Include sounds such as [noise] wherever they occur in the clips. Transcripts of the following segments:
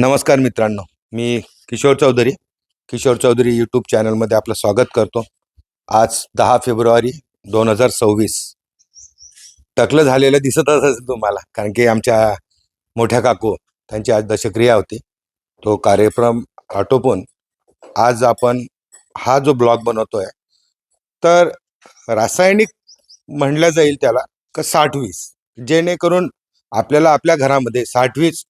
नमस्कार मित्रांनो मी किशोर चौधरी. किशोर चौधरी यूट्यूब चॅनलमध्ये आपलं स्वागत करतो. आज दहा फेब्रुवारी दोन हजार सव्वीस. टकलं झालेलं दिसतच असेल तुम्हाला कारण की आमच्या मोठ्या काकू त्यांची आज दशक्रिया होती. तो कार्यक्रम आटोपून आज आपण हा जो ब्लॉग बनवतोय तर रासायनिक म्हणलं जाईल त्याला का साठवीस जेणेकरून आपल्याला आपल्या घरामध्ये साठवीस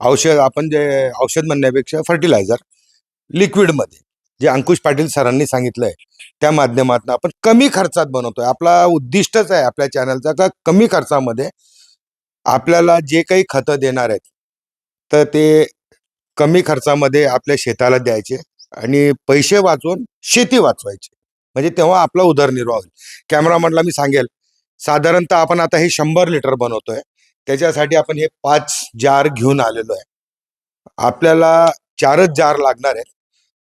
औषध आपण जे औषध म्हणण्यापेक्षा फर्टिलायझर लिक्विडमध्ये जे अंकुश पाटील सरांनी सांगितलंय त्या माध्यमातून आपण कमी खर्चात बनवतोय. आपला उद्दिष्टच आहे आपल्या चॅनलचा का कमी खर्चामध्ये आपल्याला जे काही खतं देणार आहेत तर ते कमी खर्चामध्ये आपल्या शेताला द्यायचे आणि पैसे वाचवून शेती वाचवायची. म्हणजे तेव्हा आपला उदरनिर्वाह होईल. कॅमेरामॅनला मी सांगेल साधारणतः आपण आता हे शंभर लिटर बनवतोय. त्याच्यासाठी आपण हे पाच जार घेऊन आलेलो आहे. आपल्याला चारच जार लागणार आहेत.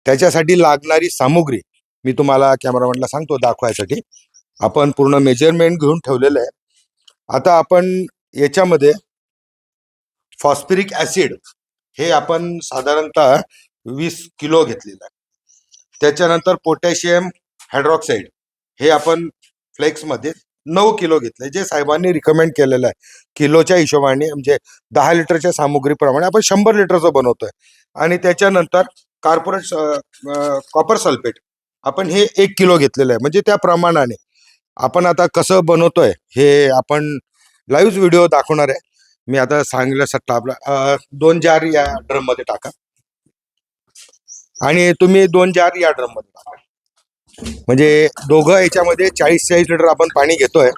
त्याच्यासाठी लागणारी सामुग्री मी तुम्हाला कॅमेरामॅनला सांगतो दाखवायसाठी. आपण पूर्ण मेजरमेंट घेऊन ठेवलेलं आहे. आता आपण याच्यामध्ये फॉस्फरिक ॲसिड हे आपण साधारणतः वीस किलो घेतलेलं आहे. त्याच्यानंतर पोटॅशियम हायड्रॉक्साईड हे आपण फ्लेक्समध्ये नऊ किलो घेतले. जे साहेबांनी रिकमेंड केलेलं आहे. किलोच्या हिशोबाने म्हणजे दहा लिटरच्या सामुग्रीप्रमाणे आपण शंभर लिटरचं बनवतोय. आणि त्याच्यानंतर कार्पोरेट कॉपर सल्फेट आपण हे एक किलो घेतलेलं आहे. म्हणजे त्या प्रमाणाने आपण आता कसं बनवतोय हे आपण लाईव्ह व्हिडिओ दाखवणार आहे. मी आता सांगितलं आपला दोन जार या ड्रममध्ये टाका. आणि तुम्ही दोन जार या ड्रममध्ये टाका. म्हणजे दोघं याच्यामध्ये चाळीस चाळीस लिटर आपण पाणी घेतोय.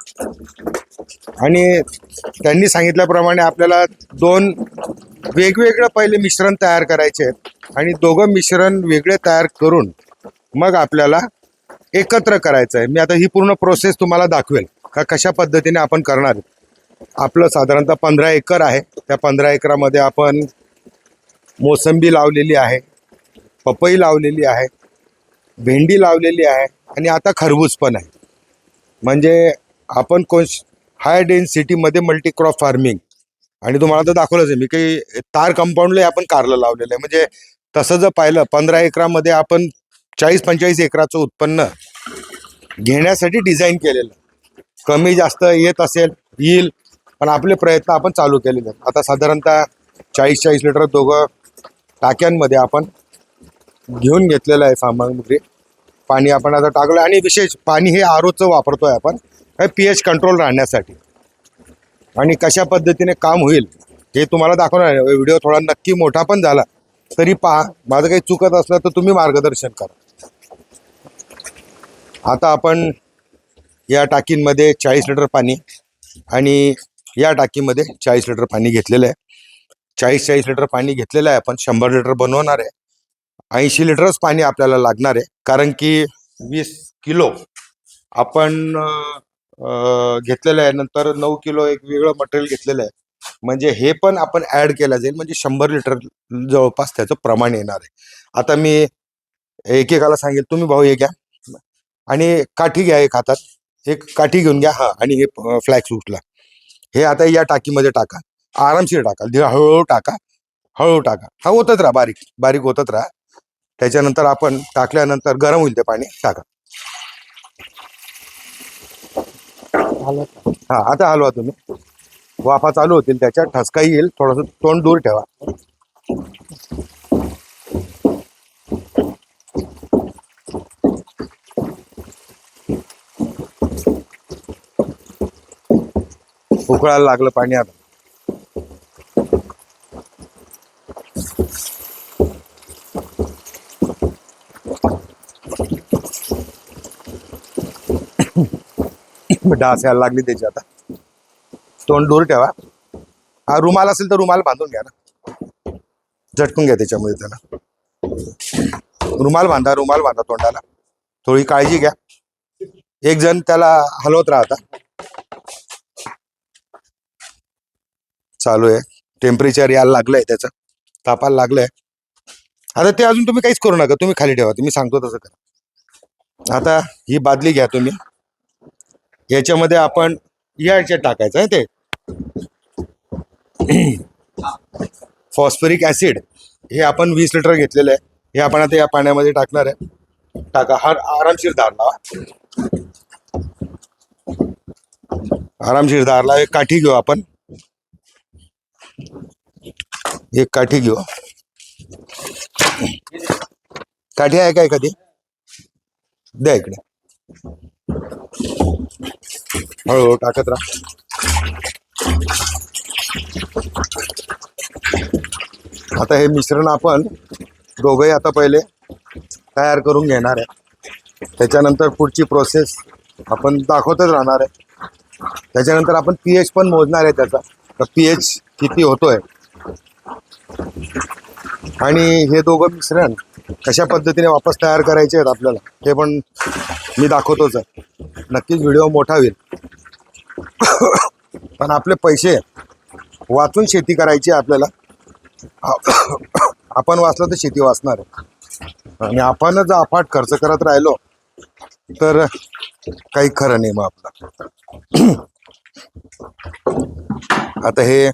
आणि त्यांनी सांगितल्याप्रमाणे आपल्याला दोन वेगवेगळं पहिले मिश्रण तयार करायचे आहेत आणि दोघं मिश्रण वेगळे तयार करून मग आपल्याला एकत्र करायचं आहे मी आता ही पूर्ण प्रोसेस तुम्हाला दाखवेल का कशा पद्धतीने आपण करणार आपलं साधारणतः पंधरा एकर आहे. त्या पंधरा एकरामध्ये आपण मोसंबी लावलेली आहे पपई लावलेली आहे भेंडी लावलेली आहे आणि आता खरबूज पण आहे. म्हणजे आपण कोण हाय डेन्सिटीमध्ये मल्टीक्रॉप फार्मिंग आणि तुम्हाला तर दाखवलंच आहे मी काही तार कंपाऊंडला आपण कारलं लावलेलं आहे. म्हणजे तसं जर पाहिलं पंधरा एकरामध्ये आपण चाळीस पंचेचाळीस एकराचं उत्पन्न घेण्यासाठी डिझाईन केलेलं कमी जास्त येत असेल येईल पण आपले प्रयत्न आपण चालू केलेले आहेत. आता साधारणतः चाळीस चाळीस लिटर दोघं टाक्यांमध्ये आपण घेऊन घेतलेलं आहे सामग्री पाणी आपण आता टाकलं आणि विशेष पाणी हे आरोचं वापरतोय आपण. हे पी एच कंट्रोल राहण्यासाठी. आणि कशा पद्धतीने काम होईल हे तुम्हाला दाखवणार आहे. व्हिडिओ थोडा नक्की मोठा पण झाला तरी पहा. माझं काही चुकत असलं तर तुम्ही मार्गदर्शन करा. आता आपण या टाकींमध्ये चाळीस लिटर पाणी आणि या टाकीमध्ये चाळीस लिटर पाणी घेतलेलं आहे. चाळीस चाळीस लिटर पाणी घेतलेलं आहे आपण. शंभर लिटर बनवणार आहे. ऐंशी लिटरच पाणी आपल्याला लागणार आहे. कारण की वीस किलो आपण घेतलेलं आहे. नंतर नऊ किलो एक वेगळं मटेरियल घेतलेलं आहे. म्हणजे हे पण आपण ऍड केलं जाईल. म्हणजे शंभर लिटर जवळपास त्याचं प्रमाण येणार आहे. आता मी एकेकाला सांगेल तुम्ही भाऊ हे घ्या. आणि काठी घ्या एक हातात. एक काठी घेऊन घ्या. हा आणि हे फ्लॅक्स उठला हे आता या टाकीमध्ये टाका. आरामशीर टाका. हळूहळू टाका. हळूहळू टाका. हा होतच राहा. बारीक बारीक होतच राहा. त्याच्यानंतर आपण टाकल्यानंतर गरम होईल ते पाणी टाका. हा आता हलवा तुम्ही. वाफा चालू होतील त्याच्यात ठसका येईल थोडस तोंड दूर ठेवा. उकळायला लागलं पाणी आता. डास यायला लागली त्याची आता. तोंड दूर ठेवा. हा रुमाल असेल तर रुमाल बांधून घ्या ना. झटकून घ्या त्याच्यामध्ये त्याला. रुमाल बांधा रुमाल बांधा तोंडाला. थोडी काळजी घ्या. एक जण त्याला हलवत राहता. चालू आहे. टेम्परेचर यायला लागलंय त्याचं. तापायला लागलंय. आता ते अजून तुम्ही काहीच करू नका. तुम्ही खाली ठेवा. तुम्ही सांगतो तसं करा. आता ही बादली घ्या तुम्ही. याच्यामध्ये आपण या याच्यात टाकायचं आहे ते. फॉस्फरिक ऍसिड हे आपण वीस लिटर घेतलेलं आहे. हे आपण आता या पाण्यामध्ये टाकणार आहे. टाका हा आरामशीर धार लावा आरामशीर धार लावा एक काठी घेऊ आपण. एक काठी घेऊ. काठी आहे का एखादी? द्या इकडे. हळूहळू टाकत राहा. आता हे मिश्रण आपण दोघंही आता पहिले तयार करून घेणार आहे. त्याच्यानंतर पुढची प्रोसेस आपण दाखवतच राहणार आहे. त्याच्यानंतर आपण पी एच पण मोजणार आहे त्याचा. तर पी एच किती होतोय? आणि हे दोघं मिश्रण कशा पद्धतीने वापस तयार करायचे आहेत आपल्याला ते पण मी दाखवतोच आहे. नक्कीच व्हिडिओ मोठा होईल. पण आपले पैसे वाचून शेती करायची आहे आपल्याला. आपण वाचलं तर शेती वाचणार आहे. आणि आपण जर अफाट खर्च करत राहिलो तर काही खरं नाही मग आपलं. आता हे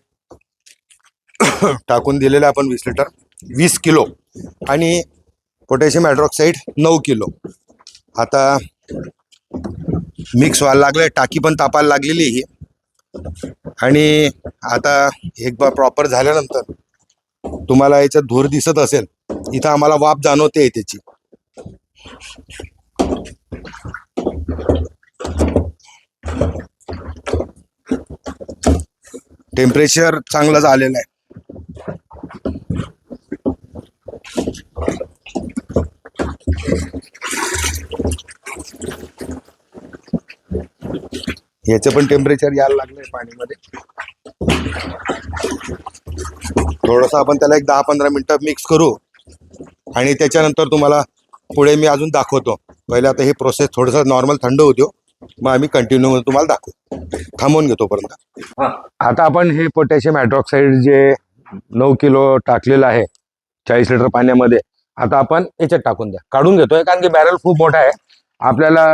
टाकून दिलेलं आहे आपण वीस लिटर. वीस किलो आणि पोटॅशियम हायड्रॉक्साईड नऊ किलो. आता मिक्स व्हायला लागलं टाकी पण तापायला लागलेली आहे ही. आणि आता एक बार प्रॉपर झाल्यानंतर तुम्हाला याचा धूर दिसत असेल इथं आम्हाला वाफ जाणवते त्याची. टेम्परेचर चांगलं झालेलं आहे. याचं पण टेम्परेचर यायला लागलंय पाणीमध्ये. थोडंसं आपण त्याला एक दहा पंधरा मिनिटं मिक्स करू. आणि त्याच्यानंतर तुम्हाला पुढे मी अजून दाखवतो. पहिले आता हे प्रोसेस थोडंसं नॉर्मल थंड होतो मग आम्ही कंटिन्यू तुम्हाला दाखवू. थांबवून घेतो पर्यंत. आता आपण हे पोटॅशियम हायड्रॉक्साईड जे नऊ किलो टाकलेलं आहे चाळीस लिटर पाण्यामध्ये आता आपण याच्यात टाकून द्या. काढून घेतोय कारण की बॅरल खूप मोठा आहे. आपल्याला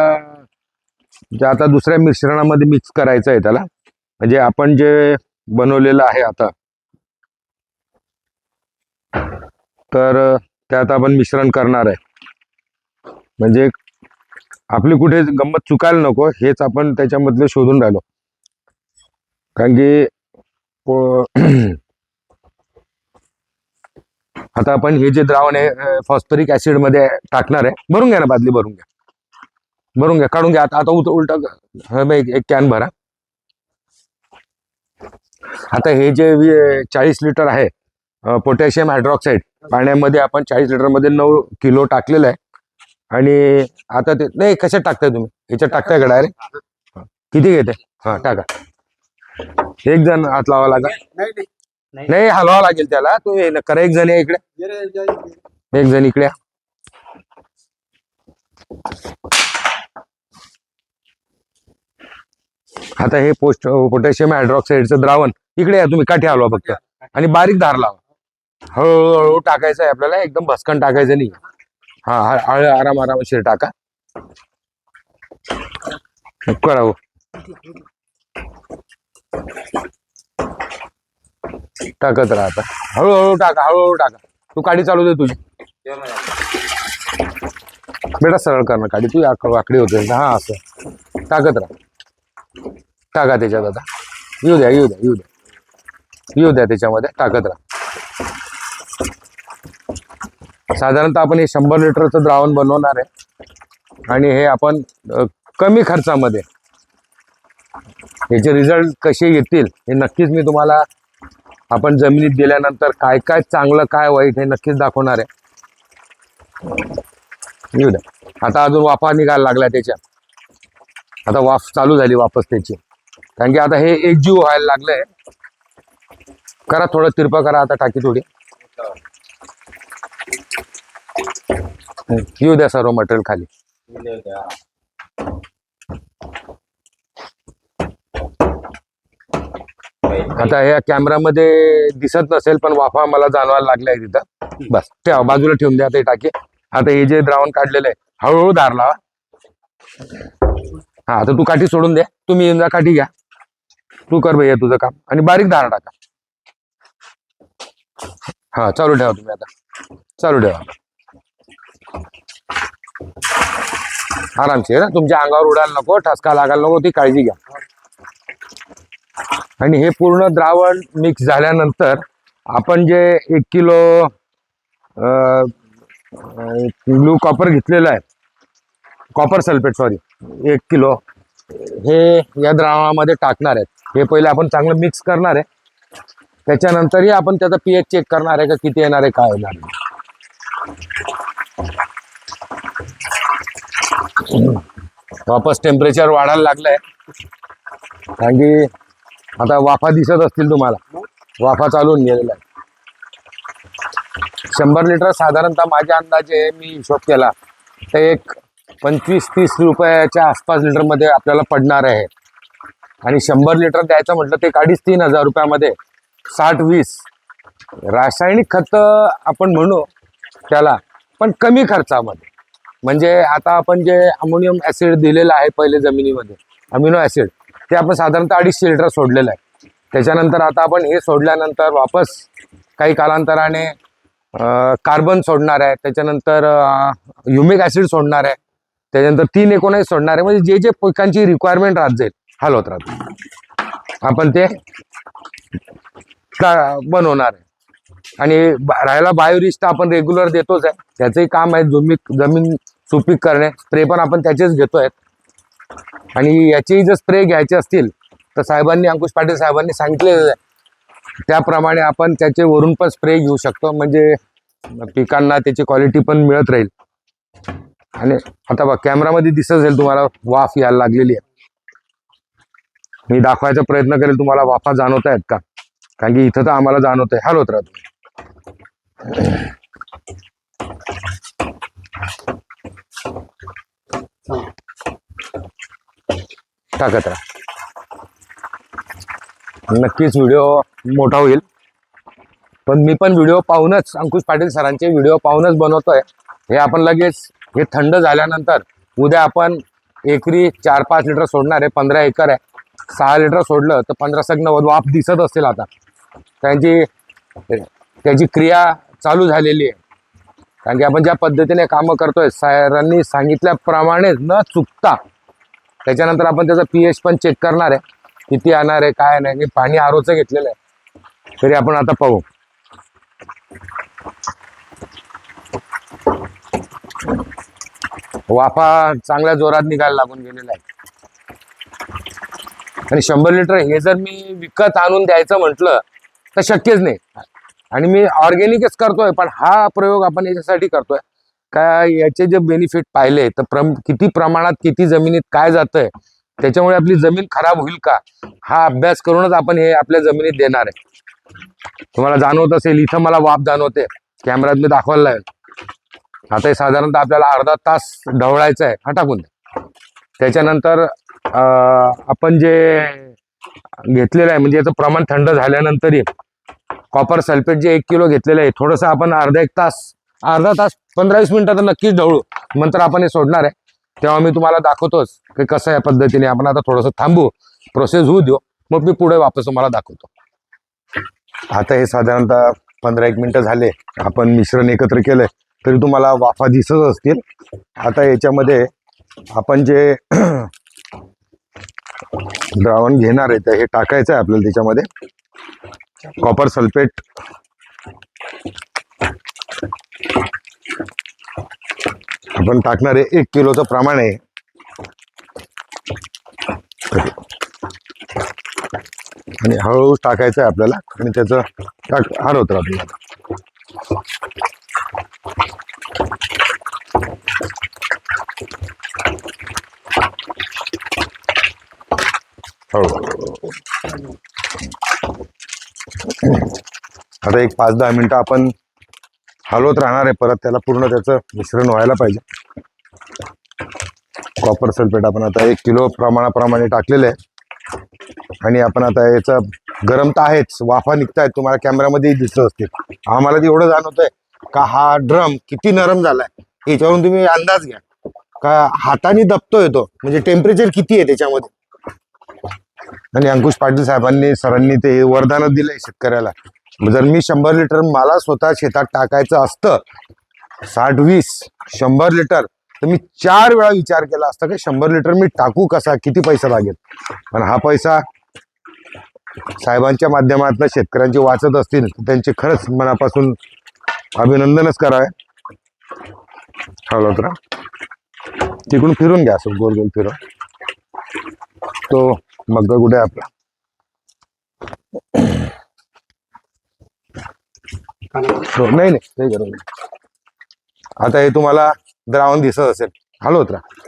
जे आता दुसऱ्या मिश्रणामध्ये मिक्स करायचं आहे त्याला. म्हणजे आपण जे बनवलेलं आहे आता. तर त्यात आपण मिश्रण करणार आहे. म्हणजे आपली कुठे गंमत चुकायला नको हेच आपण त्याच्यामधले शोधून राहिलो. कारण की [clears throat] आता आपण हे जे द्रावण आहे फॉस्फरिक ऍसिडमध्ये टाकणार आहे भरून घ्या ना बादली भरून घ्या. भरून घ्या काढून घ्या. आता आता उलट उलट एक कॅन भरा. आता हे जे चाळीस लिटर आहे पोटॅशियम हायड्रॉक्साईड पाण्यामध्ये आपण चाळीस लिटरमध्ये नऊ किलो टाकलेलं आहे. आणि आता ते नाही कशात टाकताय तुम्ही? याच्यात टाकताय का डायरेक्ट किती घेते? हा टाका. एक जण हात लावा लागेल. नाही हलवावं लागेल त्याला. तू हे करा एक जण या इकडे. एक जण इकडे आता हे पोस्ट पोटॅशियम हायड्रॉक्साईडचं द्रावण इकडे या तुम्ही काठी हलवा फक्त. आणि बारीक धार लावा. हळूहळू टाकायचं आहे आपल्याला एकदम भस्कन टाकायचं नाही. हा हळ आराम आरामशीर टाका. करावं हो. टाकत राहा आता. हळूहळू टाका हळूहळू टाका. तू काडी चालू दे तुझी. बेटा सरळ कर ना काडी तू आकडी होते हा असं. टाकत राहा. टाका त्याच्यात आता. येऊ द्या येऊ द्या येऊ द्या. येऊ द्या त्याच्यामध्ये टाकत राहा. साधारणतः आपण हे शंभर लिटरचं द्रावण बनवणार आहे. आणि हे आपण कमी खर्चामध्ये याचे रिझल्ट कसे येतील हे नक्कीच मी तुम्हाला आपण जमिनीत दिल्यानंतर काय काय चांगलं काय वाईट हे नक्कीच दाखवणार आहे. येऊ द्या. आता अजून वाफा निघायला लागला त्याच्या. आता वाफ चालू झाली वापस त्याची. कारण की आता हे एकजीव व्हायला लागलंय. करा थोडं तिरपा करा आता टाकी थोडी. येऊ द्या सर्व मटेरियल खाली. आता ह्या कॅमेरामध्ये दिसत नसेल पण वाफा मला जाणवायला लागलाय तिथं. बस ठेवा बाजूला ठेवून द्या ते टाकी. आता हे जे द्रावण काढलेलं आहे हळूहळू धार लावा. हा आता तू काठी सोडून द्या तुम्ही येऊन जा काठी घ्या. तू कर भैया तुझं काम. आणि बारीक धारा टाका. हा चालू ठेवा तुम्ही आता. चालू ठेवा. आरामशीर ना तुमच्या अंगावर उडायला नको ठसका लागायला नको ती काळजी घ्या. आणि हे पूर्ण द्रावण मिक्स झाल्यानंतर आपण जे एक किलो ब्लू कॉपर घेतलेलं आहे. कॉपर सल्फेट सॉरी एक किलो. हे या द्रावणामध्ये टाकणार आहेत. हे पहिले आपण चांगलं मिक्स करणार आहे. त्याच्यानंतरही आपण त्याचा पीएच चेक करणार आहे का किती येणार आहे काय येणार आहे. वापस टेम्परेचर वाढायला लागलंय. कारण की आता वाफा दिसत असतील तुम्हाला. वाफा चालून गेलेला आहे. शंभर लिटर साधारणतः माझ्या अंदाजे मी हिशोब केला तर एक पंचवीस तीस रुपयाच्या आसपास लिटरमध्ये आपल्याला पडणार आहे. आणि शंभर लिटर द्यायचं म्हटलं ते एक अडीच तीन हजार रुपयामध्ये. साठ वीस. रासायनिक खत आपण म्हणू त्याला पण कमी खर्चामध्ये. म्हणजे आता आपण जे अमोनियम ॲसिड दिलेलं आहे पहिले जमिनीमध्ये अमिनो ॲसिड ते आपण साधारणतः अडीचशे लिटर सोडलेलं आहे. त्याच्यानंतर आता आपण हे सोडल्यानंतर वापस काही कालांतराने कार्बन सोडणार आहे. त्याच्यानंतर ह्युमिक ॲसिड सोडणार आहे. त्याच्यानंतर तीन एकोणावीस सोडणार आहे. म्हणजे जे जे पिकांची रिक्वायरमेंट राहत जाईल हलवत राहत. आपण ते बनवणार आहे. आणि राहायला बायोरिस्ट आपण रेग्युलर देतोच आहे. त्याचंही काम आहे जमीन जमीन सुपीक करणे. स्प्रे पण आपण त्याचेच घेतोय. आणि याचेही जर स्प्रे घ्यायचे असतील तर साहेबांनी अंकुश पाटील साहेबांनी सांगितलेलं आहे. त्याप्रमाणे आपण त्याचे वरून पण स्प्रे घेऊ शकतो. म्हणजे पिकांना त्याची क्वालिटी पण मिळत राहील. आणि आता बघ कॅमेरामध्ये दिसत असेल तुम्हाला वाफ यायला लागलेली आहे. मी दाखवायचा प्रयत्न करेल तुम्हाला वाफा जाणवत आहेत का? कारण की इथं तर आम्हाला जाणवत आहे हलवत राहतो टाकत राहा नक्कीच व्हिडिओ मोठा होईल. पण मी पण व्हिडिओ पाहूनच अंकुश पाटील सरांचे व्हिडिओ पाहूनच बनवतोय. हे आपण लगेच हे थंड झाल्यानंतर उद्या आपण एकरी चार पाच लिटर सोडणार आहे पंधरा एकर आहे. सहा लिटर सोडलं तर पंधरा सग्न वाफ दिसत असतील आता. त्यांची त्याची क्रिया चालू झालेली आहे. कारण की आपण ज्या पद्धतीने कामं करतोय सरांनी सांगितल्याप्रमाणे न चुकता. त्याच्यानंतर आपण त्याचा पी एच पण चेक करणार आहे. किती येणार आहे काय नाही पाणी आरोचं घेतलेलं आहे. तरी आपण आता पाहू. वाफा चांगल्या जोरात निघायला लागून गेलेला आहे. आणि शंभर लिटर हे जर मी विकत आणून द्यायचं म्हटलं तर शक्यच नाही. आणि मी ऑर्गेनिकच करतोय पण हा प्रयोग आपण याच्यासाठी करतोय. का याचे जे बेनिफिट पाहिले तर प्रम किती प्रमाणात किती जमिनीत काय जातंय त्याच्यामुळे आपली जमीन खराब होईल का हा अभ्यास करूनच आपण हे आपल्या जमिनीत देणार आहे. तुम्हाला जाणवत असेल इथं मला वाफ जाणवते कॅमेऱ्यात मी दाखवायला लागेल. आता हे साधारणतः आपल्याला अर्धा तास ढवळायचा आहे हा टाकून द्या. त्याच्यानंतर आपण जे घेतलेलं आहे म्हणजे याचं प्रमाण थंड झाल्यानंतरही कॉपर सल्फेट जे एक किलो घेतलेलं आहे थोडंसं आपण अर्धा एक तास अर्धा तास पंधरा वीस मिनिटं तर नक्कीच ढवळू. नंतर आपण हे सोडणार आहे. तेव्हा मी तुम्हाला दाखवतोच की कसं या पद्धतीने आपण आता थोडंसं थांबू प्रोसेस होऊ देऊ मग मी पुढे वापस तुम्हाला दाखवतो. आता हे साधारणतः पंधरा एक मिनटं झाले आपण मिश्रण एकत्र केलंय तरी तुम्हाला वाफा दिसत असतील. आता याच्यामध्ये आपण जे द्रावण घेणार आहे तर हे टाकायचं आहे आपल्याला त्याच्यामध्ये. कॉपर सल्फेट आपण टाकणार आहे एक किलोचं प्रमाण आहे. आणि हळूहळू टाकायचं आहे आपल्याला आणि त्याचं टाक हलवत राहतो हळू. आता एक पाच दहा मिनिटं आपण हलवत राहणार आहे परत त्याला पूर्ण त्याचं मिश्रण व्हायला पाहिजे. कॉपर सल्फेट आपण आता एक किलो प्रमाणाप्रमाणे टाकलेलं आहे. आणि आपण आता याचं गरम तर आहेच वाफा निघतायत तुम्हाला कॅमेरामध्ये दिसत असतील. आम्हाला ते एवढं जाणवतंय का हा ड्रम किती नरम झालाय याच्यावरून तुम्ही अंदाज घ्या. का हाताने दबतोय तो म्हणजे टेम्परेचर किती आहे त्याच्यामध्ये? आणि अंकुश पाटील साहेबांनी सरांनी ते वरदानच दिलंय शेतकऱ्याला. जर मी शंभर लिटर मला स्वतः शेतात टाकायचं असतं साठ वीस शंभर लिटर तर मी चार वेळा विचार केला असता की शंभर लिटर मी टाकू कसा किती पैसा लागेल? पण हा पैसा साहेबांच्या माध्यमातून शेतकऱ्यांचे वाचत असतील तर त्यांचे खरंच मनापासून अभिनंदनच करावे. हळद तिकडून फिरून घ्या असं गोल गोल फिरून. तो मग कुठे आपला? हो, नाही नाही. काही गरज नाही. आता हे तुम्हाला द्रावण दिसत असेल. हलवत राहा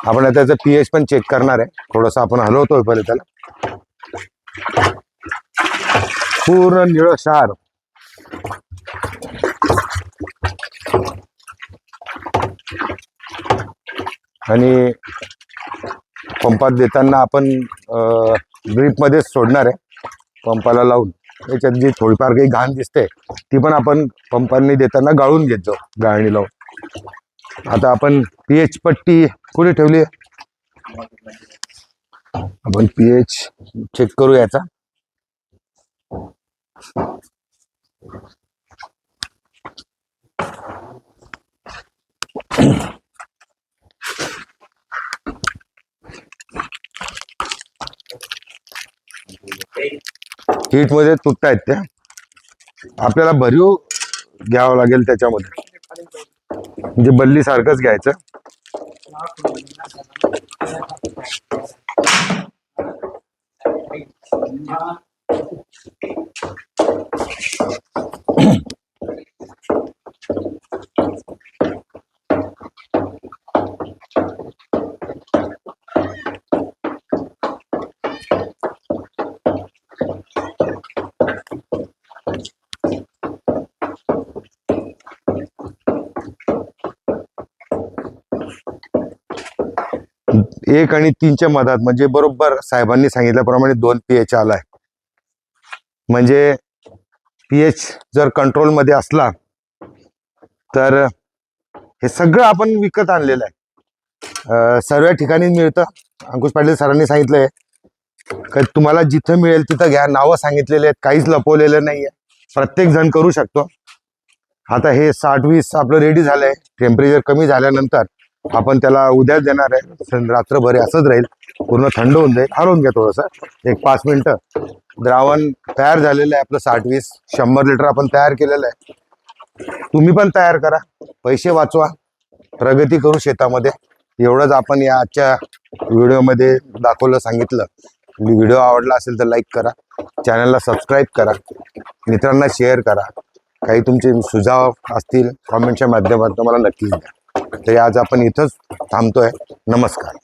आपण त्याचं पीएच पण चेक करणार आहे. थोडस आपण हलवतोय पहिले त्याला. पूर्ण निळ क्षार. आणि पंपात देताना आपण ड्रीपमध्येच सोडणार आहे. पंपाला लावून. त्याच्यात जी थोडीफार काही घाण दिसते ती पण आपण पंपांनी देताना गाळून घेत जाऊ गाळणी लावून. आता आपण पीएच पट्टी कुठे ठेवली आहे? आपण पीएच चेक करू याचा. हीटमध्ये तुटतायत त्या. आपल्याला भरीव घ्यावं लागेल त्याच्यामध्ये. म्हणजे बल्ली सारखंच घ्यायचं. एक आणि तीनच्या मधात म्हणजे बरोबर साहेबांनी सांगितल्याप्रमाणे दोन पी एच आलाय. म्हणजे पी एच जर कंट्रोलमध्ये असला तर हे सगळं आपण विकत आणलेलं आहे. सर्व ठिकाणी मिळतं. अंकुश पाटील सरांनी सांगितलंय का तुम्हाला जिथं मिळेल तिथं घ्या. नावं सांगितलेले आहेत काहीच लपवलेलं नाहीये. प्रत्येक जण करू शकतो. आता हे साठ वीस आपलं रेडी झालंय. टेम्परेचर कमी झाल्यानंतर आपण त्याला उद्याच देणार आहे. रात्रभर असंच राहील. पूर्ण थंड होऊन जाईल. हरवून घ्या थोडंसं. एक पाच मिनटं. द्रावण तयार झालेलं आहे आपलं साठ वीस शंभर लिटर आपण तयार केलेलं आहे. तुम्ही पण तयार करा. पैसे वाचवा. प्रगती करू शेतामध्ये. एवढंच आपण या आजच्या व्हिडिओमध्ये दाखवलं सांगितलं. व्हिडिओ आवडला असेल तर लाईक करा. चॅनलला सबस्क्राईब करा. मित्रांना शेअर करा. काही तुमचे सुझाव असतील कॉमेंटच्या माध्यमातून मला नक्कीच द्या. तरी आज आपण इथंच थांबतोय. नमस्कार.